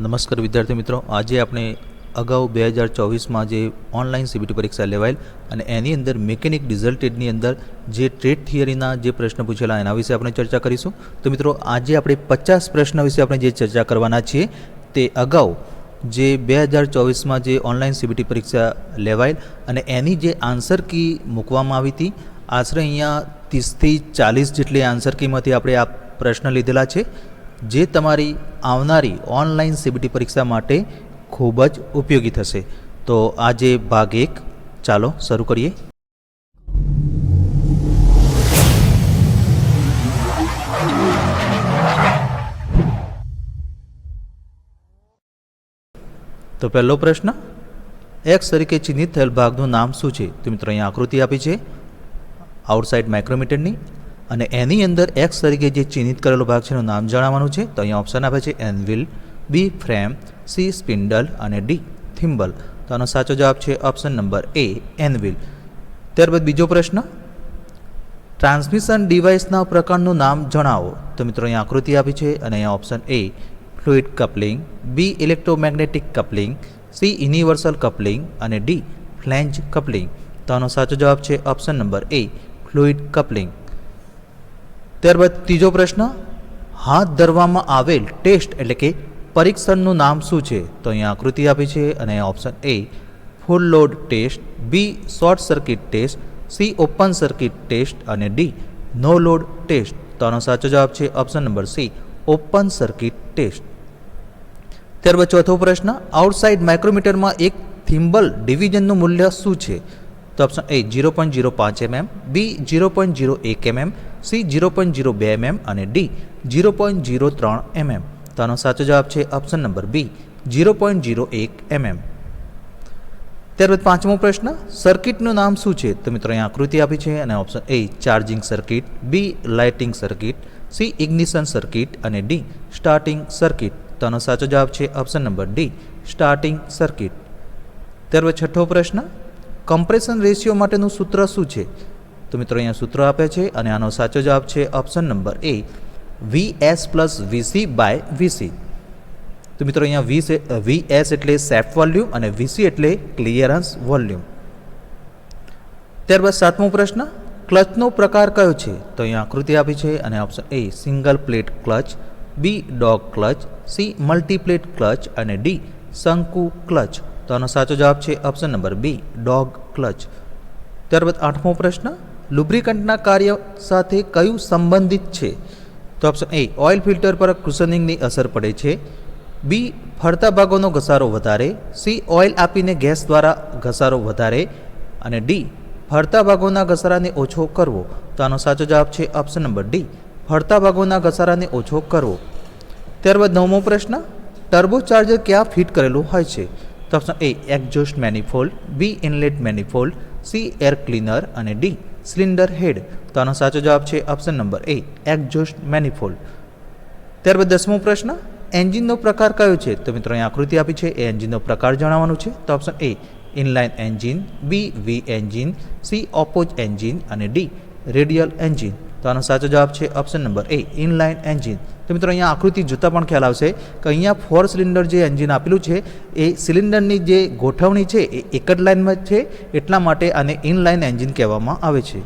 નમસ્કાર વિદ્યાર્થી મિત્રો. આજે આપણે અગાઉ બે હજાર ચોવીસમાં જે ઓનલાઈન સીબીટી પરીક્ષા લેવાયેલ અને એની અંદર મેકેનિક ડિઝલ્ટેડની અંદર જે ટ્રેડ થિયરીના જે પ્રશ્ન પૂછેલા એના વિશે આપણે ચર્ચા કરીશું. તો મિત્રો, આજે આપણે પચાસ પ્રશ્ન વિશે આપણે જે ચર્ચા કરવાના છીએ તે અગાઉ જે બે હજાર ચોવીસમાં જે ઓનલાઈન સીબીટી પરીક્ષા લેવાયેલ અને એની જે આન્સર કી મૂકવામાં આવી હતી, આશરે અહીંયા ત્રીસથી ચાલીસ જેટલી આન્સર કીમાંથી આપણે આ પ્રશ્ન લીધેલા છે. જે તમારી આવનારી ઓનલાઈન સીબીટી પરીક્ષા માટે ખૂબ જ ઉપયોગી થશે. તો આજે ભાગ એક, ચાલો શરૂ કરીએ. તો પહેલો પ્રશ્ન એક્સ તરીકે ચિહ્નિત થયેલ ભાગનું નામ શું છે? તો મિત્રો, અહીંયા આકૃતિ આપી છે. આઉટસાઇડ માઇક્રોમીટરની અને એની અંદર એક્સ તરીકે જે ચિહ્નિત કરેલો ભાગ છે એનું નામ જણાવવાનું છે, તો અહીંયા ઓપ્શન આપે છે anvil B frame C spindle અને ડી થિમ્બલ તો આનો સાચો જવાબ છે ઓપ્શન નંબર એ એનવિલ ત્યારબાદ બીજો પ્રશ્ન ટ્રાન્સમિશન ડિવાઇસના પ્રકારનું નામ જણાવો. તો મિત્રો, અહીંયા આકૃતિ આપી છે અને અહીંયા option A fluid coupling B electromagnetic coupling C universal coupling અને ડી ફ્લેન્જ કપલિંગ તો આનો સાચો જવાબ છે option number A fluid coupling ત્યારબાદ ત્રીજો પ્રશ્ન, હાથ ધરવામાં આવેલ ટેસ્ટ એટલે કે પરીક્ષણનું નામ શું છે? તો અહીંયા આકૃતિ આપી છે અને option A, full load test, B, short circuit test, C, open circuit test અને ડી, નો લોડ ટેસ્ટ. તો આનો સાચો જવાબ છે option number C, open circuit test. ત્યારબાદ ચોથો પ્રશ્ન, આઉટસાઇડ માઇક્રોમીટરમાં એક થિમ્બલ ડિવિઝનનું મૂલ્ય શું છે? તો option A zero point zero પાંચ MM B zero point zero એક MM C zero point zero બે એમએમ અને ડી જીરો પોઈન્ટ જીરો ત્રણ એમએમ તો આનો સાચો જવાબ છે option number B zero point zero એક એમએમ ત્યારબાદ પાંચમો પ્રશ્ન, સર્કિટનું નામ શું છે? તો મિત્રો અહીંયા આકૃતિ આપી છે અને option A charging circuit B lighting circuit C ignition circuit અને ડી સ્ટાર્ટિંગ સર્કિટ તો આનો સાચો જવાબ છે option number D starting circuit ત્યારબાદ છઠ્ઠો પ્રશ્ન કમ્પ્રેશન રેશિયો માટેનું સૂત્ર શું છે? તો મિત્રો અહીંયા સૂત્ર આપે છે અને આનો સાચો જવાબ છે option number A V S plus VC by VC તો મિત્રો અહીંયા વી વી એસ એટલે સેફ વોલ્યુમ અને વીસી એટલે ક્લિયરન્સ વોલ્યુમ ત્યારબાદ સાતમો પ્રશ્ન ક્લચનો પ્રકાર કયો છે? તો અહીંયા આકૃતિ આપી છે અને option A single plate clutch B dog clutch C multiplate clutch અને ડી શંકુ ક્લચ તો આનો સાચો જવાબ છે option number B dog clutch ત્યારબાદ આઠમો પ્રશ્ન લુબ્રિકન્ટના કાર્ય સાથે કયું સંબંધિત છે? તો ઓપ્શન એ ઓઇલ ફિલ્ટર પર ક્રુશનિંગની અસર પડે છે. બી ફરતા ભાગોનો ઘસારો વધારે. સી ઓઇલ આપીને ગેસ દ્વારા ઘસારો વધારે. અને ડી ફરતા ભાગોના ઘસારાને ઓછો કરવો. તો આનો સાચો જવાબ છે ઓપ્શન નંબર ડી ફરતા ભાગોના ઘસારાને ઓછો કરવો. ત્યારબાદ નવમો પ્રશ્ન ટર્બો ચાર્જર ક્યાં ફિટ કરેલું હોય છે? તો option A exhaust manifold B inlet manifold C air cleaner અને ડી સિલિન્ડર હેડ તો આનો સાચો જવાબ છે option number A exhaust manifold ત્યારબાદ દસમો પ્રશ્ન, એન્જિનનો પ્રકાર કયો છે? તો મિત્રો, અહીં આકૃતિ આપી છે, એ એન્જિનનો પ્રકાર જણાવવાનો છે. તો option A inline engine B V engine C opposed engine અને ડી રેડિયલ એન્જિન તો આનો સાચો જવાબ છે option number A inline engine તો મિત્રો અહીંયા આકૃતિ જોતાં પણ ખ્યાલ આવશે કે અહીંયા ફોર સિલિન્ડર જે એન્જિન આપેલું છે, એ સિલિન્ડરની જે ગોઠવણી છે, એ એક જ લાઇનમાં છે, એટલા માટે આને ઇનલાઇન એન્જિન કહેવામાં આવે છે.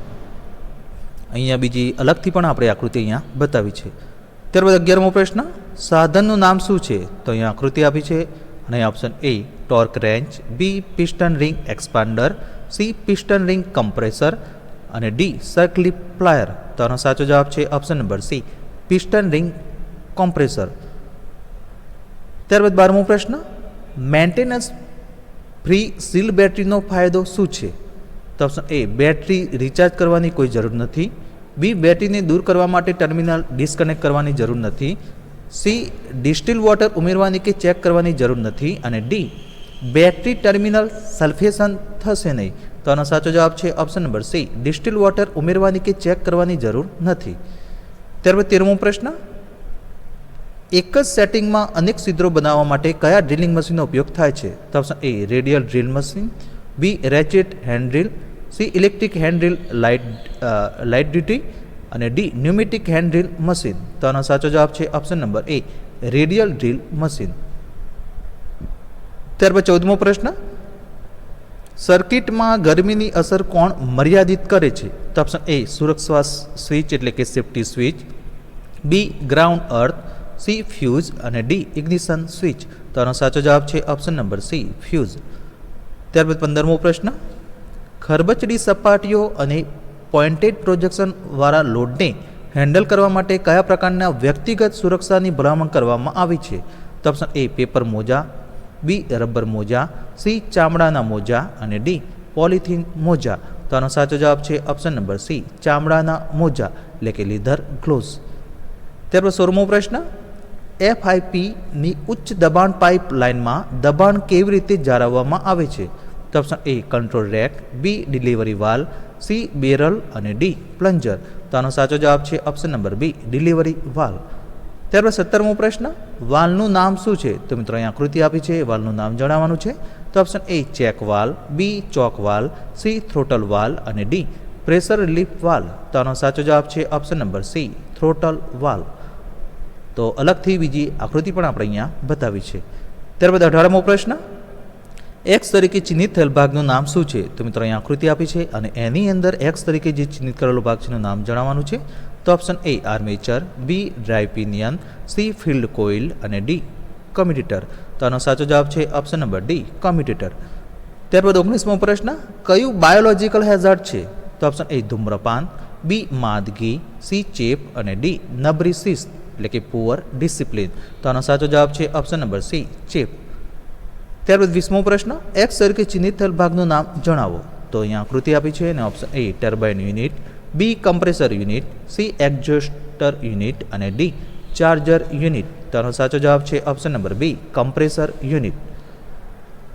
અહીંયા બીજી અલગથી પણ આપણે આકૃતિ અહીંયા બતાવી છે. ત્યારબાદ અગિયારમો પ્રશ્ન, સાધનનું નામ શું છે? તો અહીંયા આકૃતિ આપી છે અને option A torque wrench B piston ring expander C piston ring compressor અને ડી સર્કલિપ પ્લાયર તો આનો સાચો જવાબ છે option number C piston ring compressor ત્યારબાદ બારમો પ્રશ્ન મેન્ટેનન્સ ફ્રી સીલ બેટરીનો ફાયદો શું છે? તો ઓપ્શન એ બેટરી રિચાર્જ કરવાની કોઈ જરૂર નથી. બી બેટરીને દૂર કરવા માટે ટર્મિનલ ડિસ્કનેક્ટ કરવાની જરૂર નથી. સી ડિસ્ટિલ વોટર ઉમેરવાની કે ચેક કરવાની જરૂર નથી. અને ડી બેટરી ટર્મિનલ સલ્ફેશન થશે નહીં. તો આનો સાચો જવાબ છે option number C distilled water ઉમેરવાની કે ચેક કરવાની જરૂર નથી. ત્યારબાદ તેરમો પ્રશ્ન એક જ સેટિંગમાં અનેક છિદ્રો બનાવવા માટે કયા ડ્રિલિંગ મશીનનો ઉપયોગ થાય છે? તો option A radial drill machine B ratchet hand drill C electric hand drill light light duty અને D pneumatic hand drill machine તો આનો સાચો જવાબ છે option number A radial drill machine ત્યારબાદ ચૌદમો પ્રશ્ન. સર્કિટમાં ગરમીની અસર કોણ મર્યાદિત કરે છે? તો ઓપ્શન એ સુરક્ષા સ્વિચ એટલે કે safety switch. B ground earth C fuse અને ડી ઇગ્નિશન સ્વિચ તો આનો સાચો જવાબ છે ઓપ્શન નંબર સી ફ્યુઝ ત્યારબાદ પંદરમો પ્રશ્ન. ખરબચડી સપાટીઓ અને પોઇન્ટેડ પ્રોજેક્શનવાળા લોડને હેન્ડલ કરવા માટે કયા પ્રકારના વ્યક્તિગત સુરક્ષાની ભલામણ કરવામાં આવી છે? તો ઓપ્શન એ પેપર મોજા. બી રબર મોજા. સી ચામડાના મોજા. અને ડી પોલિથીન મોજા. તો આનો સાચો જવાબ છે ઓપ્શન નંબર સી ચામડાના મોજા, એટલે કે લીધર ગ્લોવ્સ ત્યારબાદ સોળમો પ્રશ્ન. એફઆઈપીની ઉચ્ચ દબાણ પાઇપલાઇનમાં દબાણ કેવી રીતે જાળવવામાં આવે છે? તો option A control rack B delivery valve C barrel અને ડી પ્લન્જર તો આનો સાચો જવાબ છે option number B delivery valve ત્યારબાદ સત્તરમો પ્રશ્ન વાલનું નામ શું છે? તો મિત્રો અહીં આકૃતિ આપી છે વાલનું નામ જણાવવાનું છે. તો option A check valve B choke valve C throttle valve અને ડી પ્રેશર રિલીફ વાલ તો આનો સાચો જવાબ છે option number C throttle valve તો અલગથી બીજી આકૃતિ પણ આપણે અહીંયા બતાવી છે. ત્યારબાદ અઢારમો પ્રશ્ન. એક્સ તરીકે ચિહ્નિત થયેલ ભાગનું નામ શું છે? તો મિત્રો અહીંયા આકૃતિ આપી છે અને એની અંદર એક્સ તરીકે જે ચિહ્નિત કરેલો ભાગ છે એનું નામ જણાવવાનું છે. તો option A armature B drive pinion C field coil અને ડી કમ્યુટેટર તો આનો સાચો જવાબ છે ઓપ્શન નંબર ડી કમ્યુટેટર ત્યારબાદ ઓગણીસમો પ્રશ્ન. કયું બાયોલોજિકલ હેઝાર્ડ છે? તો ઓપ્શન એ ધૂમ્રપાન બી માદગી સી ચેપ અને ડી નબરી શિસ્ત એટલે કે પુઅર ડિસિપ્લિન તો આનો સાચો જવાબ છે ઓપ્શન નંબર સી ચેપ ત્યારબાદ વીસમો પ્રશ્ન એક્સ તરીકે ચિહ્નિત થયેલ ભાગનું નામ જણાવો. તો અહીંયા આકૃતિ આપી છે અને option A turbine unit B compressor unit C exhauster unit અને ડી ચાર્જર યુનિટ તો આનો સાચો જવાબ છે option number B compressor unit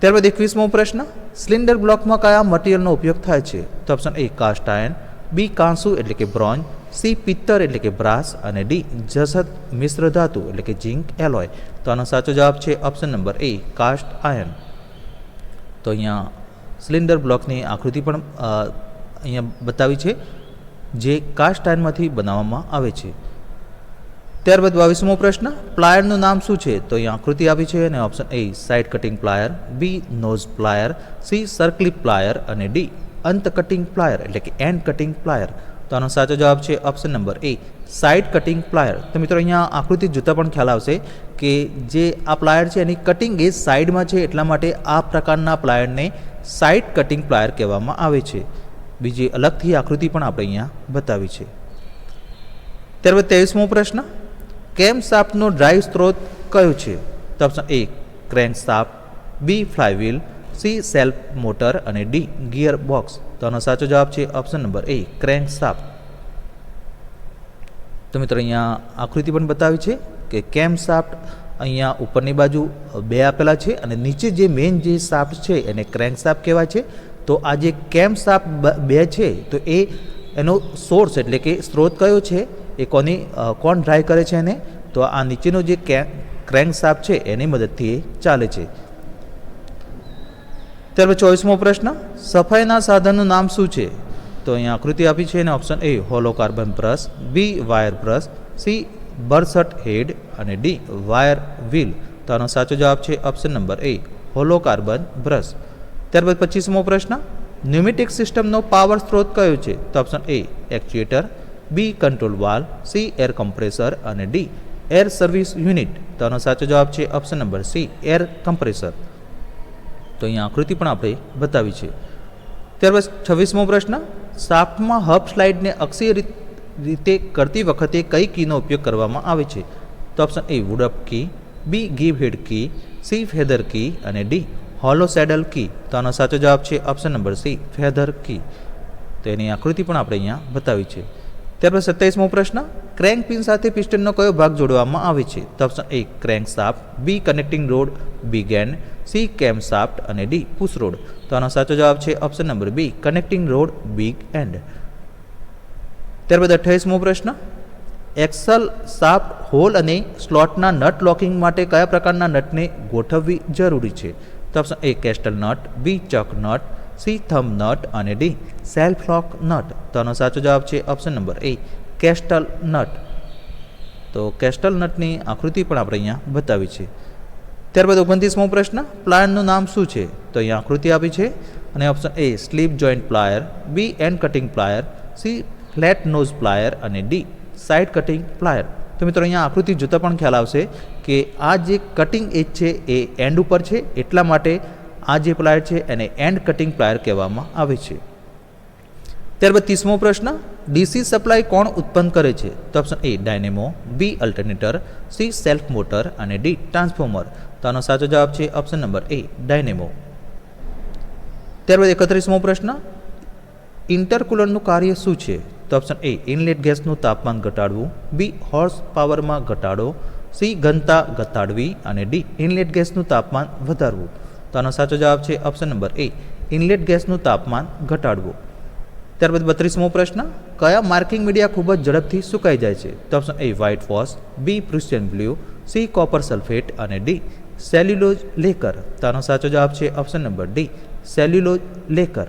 ત્યારબાદ એકવીસમો પ્રશ્ન સિલિન્ડર બ્લોકમાં કયા મટીરિયલનો ઉપયોગ થાય છે? તો option A cast iron B કાંસુ એટલે કે બ્રોન્ઝ સી પિત્તર એટલે કે બ્રાસ અને ડી જસત મિશ્ર ધાતુ એટલે કે ઝીંક એલોય. તો આનો સાચો જવાબ છે option number A cast iron તો અહીંયા સિલિન્ડર બ્લોકની આકૃતિ પણ અહીંયા બતાવી છે, જે કાસ્ટ આયર્નમાંથી બનાવવામાં આવે છે. ત્યારબાદ બાવીસમો પ્રશ્ન પ્લાયરનું નામ શું છે? તો અહીંયા આકૃતિ આપી છે અને option A side cutting plier B nose plier C circlip plier અને ડી અંત કટિંગ પ્લાયર એટલે કે એન્ડ કટિંગ પ્લાયર તો આનો સાચો જવાબ છે option number A side cutting plier તો મિત્રો અહીંયા આકૃતિ જોતાં પણ ખ્યાલ આવશે કે જે આ પ્લાયર છે એની કટિંગ એ સાઈડમાં છે એટલા માટે આ પ્રકારના પ્લાયરને સાઇડ કટિંગ પ્લાયર કહેવામાં આવે છે. બીજી અલગથી આકૃતિ પણ આપણે અહીંયા બતાવી છે. ત્યારબાદ ત્રેવીસમો પ્રશ્ન, કેમ સાપનો ડ્રાઈવ સ્ત્રોત કયો છે? તો option A crank shaft B flywheel C self motor અને ડી ગિયર બોક્સ તો આનો સાચો જવાબ છે ઓપ્શન નંબર એ ક્રેન્ક સાપ. તો મિત્રો અહીંયા આકૃતિ પણ બતાવી છે કે કેમ સાફ્ટ અહીંયા ઉપરની બાજુ બે આપેલા છે અને નીચે જે મેઇન જે સાફ્ટ છે એને ક્રેન્ક સાપ કહેવાય છે. તો આ જે કેમ સાપ બે છે, તો એ એનો સોર્સ એટલે કે સ્ત્રોત કયો છે, એ કોની કોણ ડ્રાઈવ કરે છે એને? તો આ નીચેનો જે ક્રેન્ક સાપ છે એની મદદથી એ ચાલે છે. ત્યારબાદ ચોવીસમો પ્રશ્ન. સફાઈના સાધનનું નામ શું છે? તો અહીંયા આકૃતિ આપી છે અને option A hollow carbon brush B wire brush C burst head અને ડી વાયર વ્હીલ તો આનો સાચો જવાબ છે option number A hollow carbon brush ત્યારબાદ પચીસમો પ્રશ્ન ન્યુમેટિક સિસ્ટમનો પાવર સ્ત્રોત કયો છે? તો option A actuator B control valve C air compressor અને ડી એર સર્વિસ યુનિટ તો આનો સાચો જવાબ છે option number C air compressor તો અહીંયા આકૃતિ પણ આપણે બતાવી છે. ત્યારબાદ છવ્વીસમો પ્રશ્ન સાપમાં હબ સ્લાઇડને અક્ષીય રીત- રીતે કરતી વખતે કઈ કીનો ઉપયોગ કરવામાં આવે છે? તો option A, woodruff key, B, give head key, C, feather key અને ડી, હોલો સેડલ કી. તો આનો સાચો જવાબ છે option number C, feather key. તો એની આકૃતિ પણ આપણે અહીંયા બતાવી છે. ત્યારબાદ સત્યાવીસમો પ્રશ્ન ક્રેન્ક પિન સાથે પિસ્ટનનો કયો ભાગ જોડવામાં આવે છે? તો option A crank shaft B connecting rod B end C cam shaft અને ડી પુશ રોડ તો આનો સાચો જવાબ છે option number B connecting rod big end ત્યારબાદ અઠ્યાવીસમો પ્રશ્ન એક્સલ સાફ્ટ હોલ અને સ્લોટના નટ લોકિંગ માટે કયા પ્રકારના નટને ગોઠવવી જરૂરી છે? તો option A castle nut B chuck nut C thumb nut અને ડી સેલ્ફ લોક નટ તો આનો સાચો જવાબ છે option number A castle nut તો કેસ્ટલ નટની આકૃતિ પણ આપણે અહીંયા બતાવી છે ત્યારબાદ ઓગણત્રીસમો પ્રશ્ન પ્લાયરનું નામ શું છે તો અહીંયા આકૃતિ આપી છે અને option A slip joint plier B end cutting plier C flat nose plier અને ડી સાઇડ કટિંગ પ્લાયર તો મિત્રો અહીંયા આકૃતિ જોતાં પણ ખ્યાલ આવશે કે આ જે કટિંગ એજ છે એ એન્ડ ઉપર છે એટલા માટે આ જે પ્લાયર છે એને એન્ડ કટિંગ પ્લાયર કહેવામાં આવે છે. ત્યારબાદ ત્રીસમો પ્રશ્ન, ડીસી સપ્લાય કોણ ઉત્પન્ન કરે છે? તો option A dynamo B alternator C self motor અને ડી ટ્રાન્સફોર્મર તો આનો સાચો જવાબ છે ઓપ્શન નંબર એ ડાયનેમો. ત્યારબાદ એકત્રીસમો પ્રશ્ન ઇન્ટરકુલરનું કાર્ય શું છે? તો ઓપ્શન એ ઇનલેટ ગેસનું તાપમાન ઘટાડવું બી હોર્સ પાવરમાં ઘટાડો સી ઘનતા ઘટાડવી અને ડી ઇનલેટ ગેસનું તાપમાન વધારવું. તો આનો સાચો જવાબ છે ઓપ્શન નંબર એ ઇનલેટ ગેસનું તાપમાન ઘટાડવું. ત્યારબાદ બત્રીસમો પ્રશ્ન, કયા માર્કિંગ મીડિયા ખૂબ જ ઝડપથી સુકાઈ જાય છે? તો option A white wash B Prussian blue C copper sulphate અને ડી સેલ્યુલોજ લેકર તો આનો સાચો જવાબ છે option number D cellulose lacquer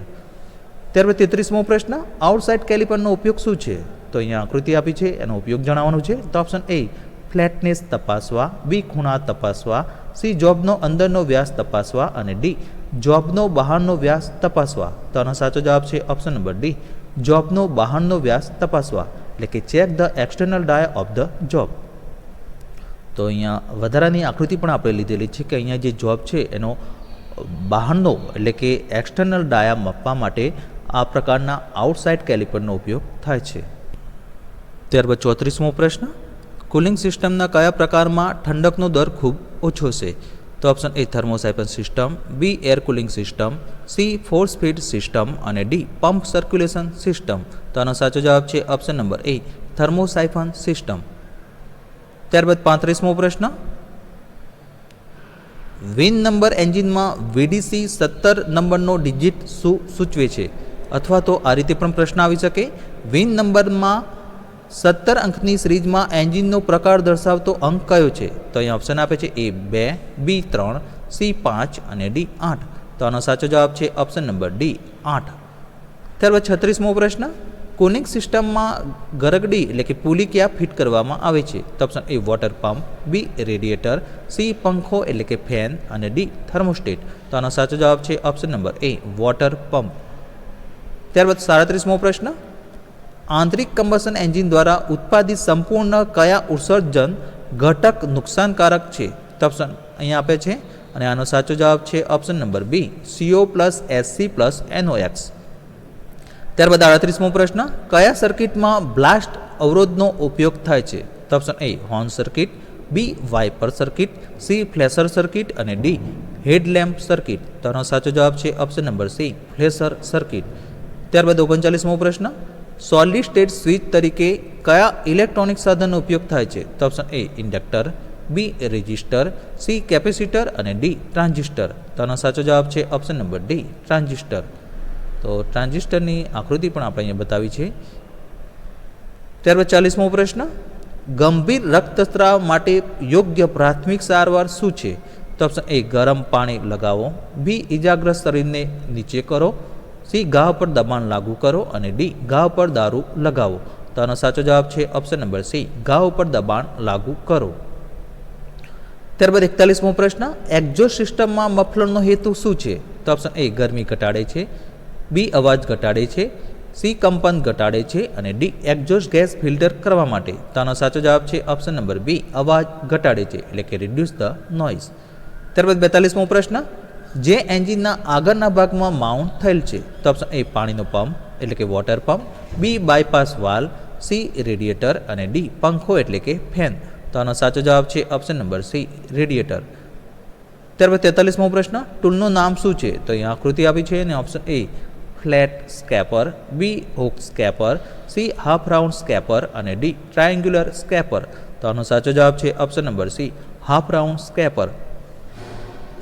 ત્યારબાદ તેત્રીસમો પ્રશ્ન આઉટસાઇડ કેલિપરનો ઉપયોગ શું છે? તો અહીંયા આકૃતિ આપી છે, એનો ઉપયોગ જણાવવાનો છે. તો ઓપ્શન એ ફ્લેટનેસ તપાસવા. બી ખૂણા તપાસવા. સી, જોબનો અંદરનો વ્યાસ તપાસવા અને ડી, જોબનો બહારનો વ્યાસ તપાસવા. તો આનો સાચો જવાબ છે ઓપ્શન નંબર ડી, જોબનો બહારનો વ્યાસ તપાસવા, એટલે કે check the external dia of the job. તો અહીંયા વધારાની આકૃતિ પણ આપણે લીધેલી છે કે અહીંયા જે જોબ છે એનો બહારનો, એટલે કે એક્સટર્નલ ડાયા માપવા માટે આ પ્રકારના આઉટસાઇડ કેલિપરનો ઉપયોગ થાય છે. ત્યારબાદ ચોત્રીસમો પ્રશ્ન કુલિંગ સિસ્ટમના કયા પ્રકારમાં ઠંડકનો દર ખૂબ ઓછો છે? તો option A thermosiphon system B air cooling system C force feed system અને ડી પંપ સર્ક્યુલેશન સિસ્ટમ તો આનો સાચો જવાબ છે option number A thermosiphon system ત્યારબાદ પાંત્રીસમો પ્રશ્ન. વિન નંબર એન્જિનમાં વીડીસી સત્તર નંબરનો ડિજિટ શું સૂચવે છે. અથવા તો આ રીતે પણ પ્રશ્ન આવી શકે. વિન નંબરમાં સત્તર અંકની સિરીઝમાં એન્જિનનો પ્રકાર દર્શાવતો અંક કયો છે? તો અહીંયા ઓપ્શન આપે છે એ, બે, બી, ત્રણ, સી, પાંચ અને ડી, આઠ. તો આનો સાચો જવાબ છે ઓપ્શન નંબર ડી, આઠ. ત્યારબાદ છત્રીસમો પ્રશ્ન કોનિક સિસ્ટમમાં ગરગડી એટલે કે પુલી ક્યાં ફિટ કરવામાં આવે છે? તો option A water pump B radiator C, પંખો એટલે કે ફેન અને ડી થર્મોસ્ટેટ તો આનો સાચો જવાબ છે option number A water pump ત્યારબાદ સાડત્રીસમો પ્રશ્ન આંતરિક કમ્બશન એન્જિન દ્વારા ઉત્પાદિત સંપૂર્ણ કયા ઉત્સર્જન ઘટક નુકસાનકારક છે? તો ઓપ્શન અહીંયા આપે છે અને આનો સાચો જવાબ છે option number B CO plus SC plus NOx ત્યારબાદ આડત્રીસમો પ્રશ્ન, કયા સર્કિટમાં બ્લાસ્ટ અવરોધનો ઉપયોગ થાય છે? તો option A horn circuit B wiper circuit C flasher circuit અને ડી હેડલેમ્પ સર્કિટ. તો આનો સાચો જવાબ છે option number C flasher circuit. ત્યારબાદ ઓગણચાલીસમો પ્રશ્ન સોલિડ સ્ટેટ સ્વિચ તરીકે કયા ઇલેક્ટ્રોનિક સાધનનો ઉપયોગ થાય છે? તો option A inductor B resistor C capacitor અને ડી ટ્રાન્ઝિસ્ટર તો આનો સાચો જવાબ છે ઓપ્શન નંબર ડી ટ્રાન્ઝિસ્ટર તો ટ્રાન્ઝિસ્ટરની આકૃતિ પણ આપણે અહીંયા બતાવી છે. ત્યારબાદ ચાલીસમો પ્રશ્ન, ગંભીર રક્તસ્રાવ માટે યોગ્ય પ્રાથમિક સારવાર શું છે? તો ઓપ્શન એ ગરમ પાણી લગાવો. બી ઇજાગ્રસ્ત શરીરને નીચે કરો. સી ઘા પર દબાણ લાગુ કરો અને ડી ઘા પર દારૂ લગાવો. તો આનો સાચો જવાબ છે ઓપ્શન નંબર સી ઘા ઉપર દબાણ લાગુ કરો. ત્યારબાદ એકતાલીસમો પ્રશ્ન એક્ઝોસ્ટ સિસ્ટમમાં મફલરનો હેતુ શું છે? તો ઓપ્શન એ, ગરમી ઘટાડે છે. બી, અવાજ ઘટાડે છે. સી, કંપન ઘટાડે છે. અને ડી એક્ઝોસ્ટ ગેસ ફિલ્ટર કરવા માટે. તો આનો સાચો જવાબ છે ઓપ્શન નંબર બી, અવાજ ઘટાડે છે, એટલે કે રિડ્યુસ ધ નોઇઝ ત્યારબાદ બેતાલીસમો પ્રશ્ન જે એન્જિનના આગળના ભાગમાં માઉન્ટ થયેલ છે. તો ઓપ્શન એ પાણીનો પંપ, એટલે કે water pump B bypass valve C radiator અને ડી પંખો, એટલે કે ફેન તો આનો સાચો જવાબ છે ઓપ્શન નંબર સી રેડિએટર ત્યારબાદ તેતાલીસમો પ્રશ્ન ટૂલનું નામ શું છે? તો અહીંયા આકૃતિ આપી છે અને option A flat scraper B hook scraper C half round scraper અને ડી ટ્રાયંગ્યુલર સ્કેપર તો આનો સાચો જવાબ છે option number C half round scraper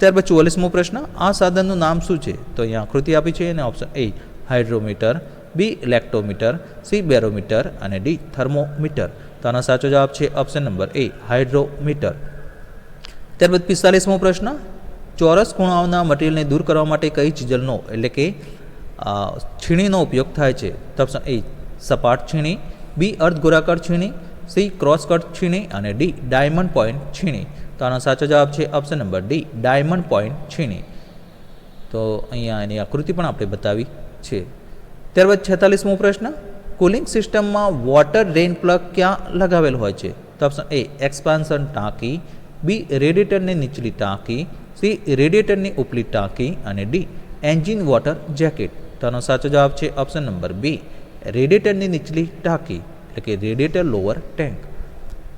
ત્યારબાદ ચુવાલીસમો પ્રશ્ન, આ સાધનનું નામ શું છે? તો અહીંયા આકૃતિ આપી છે અને option A hydrometer B lactometer C barometer અને ડી થર્મોમીટર તો આનો સાચો જવાબ છે ઓપ્શન નંબર એ હાઇડ્રોમીટર ત્યારબાદ પિસ્તાલીસમો પ્રશ્ન, ચોરસ ખૂણાઓના મટીરિયલને દૂર કરવા માટે કઈ ચીજલનો, એટલે કે છીણીનો ઉપયોગ થાય છે? તો ઓપ્શન એ સપાટ છીણી બી અર્ધ ગોળાકાર છીણી સી ક્રોસ કટ છીણી અને ડી ડાયમંડ પોઈન્ટ છીણી. તો આનો સાચો જવાબ છે option number D diamond point છીણી. તો અહીંયા એની આકૃતિ પણ આપણે બતાવી છે. ત્યારબાદ છેતાલીસમો પ્રશ્ન કુલિંગ સિસ્ટમમાં વોટર રેન પ્લગ ક્યાં લગાવેલ હોય છે? તો ઓપ્શન એ એક્સપાન્સન ટાંકી બી રેડિએટરની નીચલી ટાંકી સી રેડિએટરની ઉપલી ટાંકી અને ડી એન્જિન વોટર જેકેટ તો આનો સાચો જવાબ છે ઓપ્શન નંબર બી રેડિએટરની નીચલી ટાંકી, એટલે કે રેડિએટર લોઅર ટેન્ક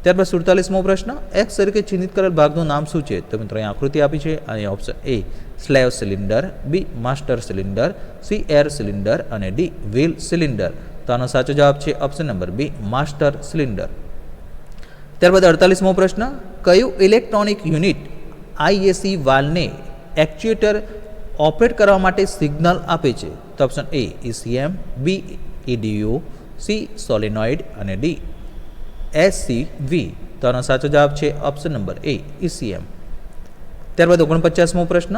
ત્યારબાદ સુડતાલીસમો પ્રશ્ન એક્સ તરીકે ચિહ્નિત કરેલ ભાગનું નામ શું છે? તો મિત્રો અહીંયા આકૃતિ આપી છે અને option A slave cylinder B master cylinder C air cylinder અને ડી વ્હીલ સિલિન્ડર તો આનો સાચો જવાબ છે option number B master cylinder ત્યારબાદ અડતાલીસમો પ્રશ્ન, કયું ઇલેક્ટ્રોનિક યુનિટ આઈએસી વાલને એક્ચ્યુએટર ઓપરેટ કરવા માટે સિગ્નલ આપે છે? તો option A ECM B EDU C solenoid અને ડી એસસીવી તો આનો સાચો જવાબ છે ઓપ્શન નંબર એ ઇસીએમ ત્યારબાદ ઓગણપચાસમો પ્રશ્ન.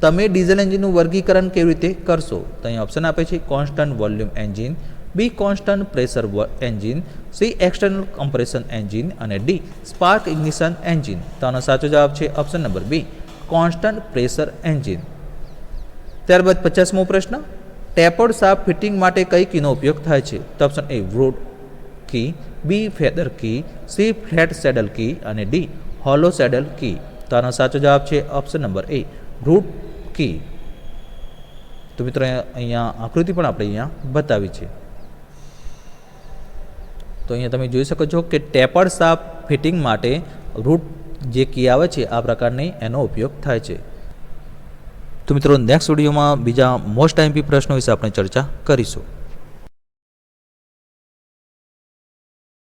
તમે ડીઝલ એન્જિનનું વર્ગીકરણ કેવી રીતે કરશો? તો અહીં ઓપ્શન આપે છે constant volume engine B constant pressure engine C external compression engine અને ડી સ્પાર્ક ઇગ્નિશન એન્જિન તો આનો સાચો જવાબ છે option number B constant pressure engine ત્યારબાદ પચાસમો પ્રશ્ન. ટેપર્ડ સાફ ફિટિંગ માટે કઈ કીનો ઉપયોગ થાય છે? તો option A wood key B feather key C flat saddle key અને ડી હોલો સેડલ કી. તો આનો સાચો જવાબ છે option number A, root key. તો મિત્રો અહીંયા આકૃતિ પણ આપણે અહીંયા બતાવી છે. તો અહીંયા તમે જોઈ શકો છો કે ટેપર સાપ ફિટિંગ માટે રૂટ જે કી આવે છે, આ પ્રકારની એનો ઉપયોગ થાય છે. તો મિત્રો, નેક્સ્ટ વિડીયોમાં બીજા મોસ્ટ આઈમ્પી પ્રશ્નો વિશે આપણે ચર્ચા કરીશું.